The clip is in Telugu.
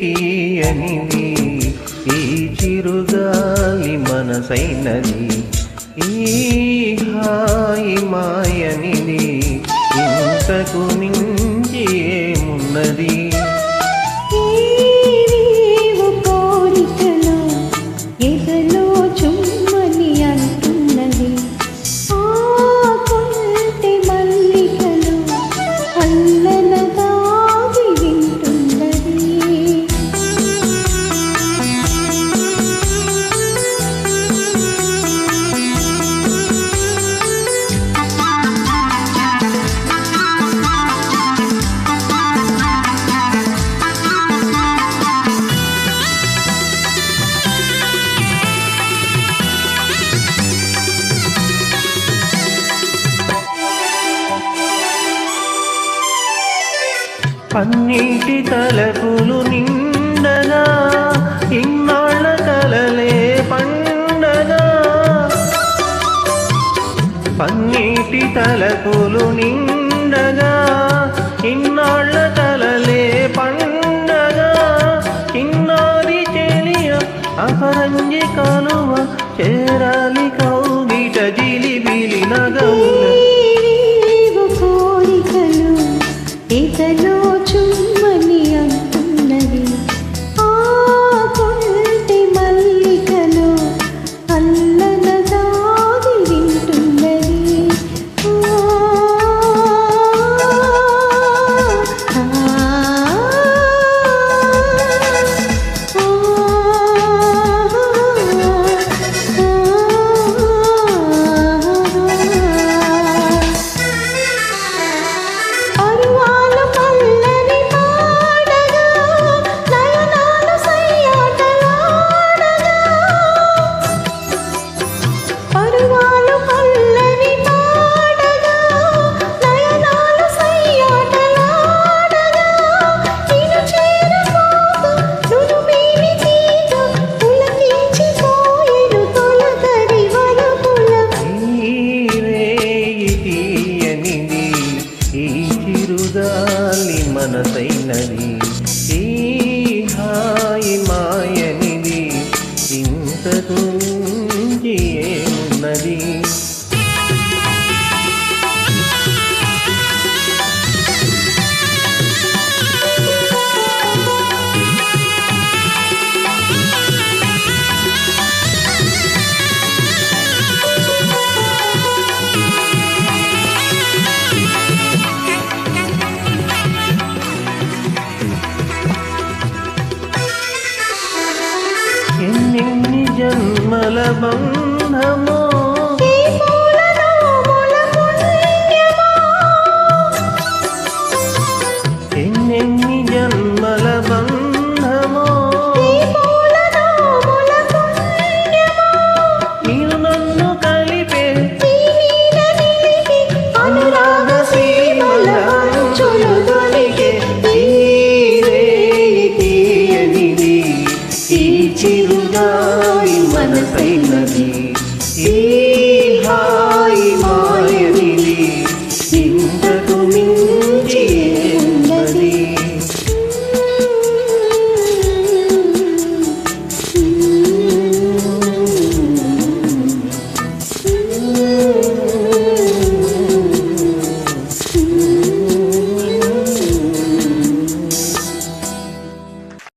తీయనిది ఈ చిరుగాలి మనసైనది ఈ హాయి మాయనిది ఇంతకు మించి ఏమున్నది? అన్నిటి తలపులు నిండగా ఇన్నాళ్ళ కలలే పండగా. పన్నీటి తలపులు నిండగా ఇన్నాళ్ళ కలలే పండగా. ఇన్నారి చెలియ అపరంజి కలువ చేరాలి కౌగిట జిలిబిలి నగముల ఇతను మనసైనది. ఈ హాయి మాయనిది ఇంతకు మించి బంధమో ఎన్నెన్ని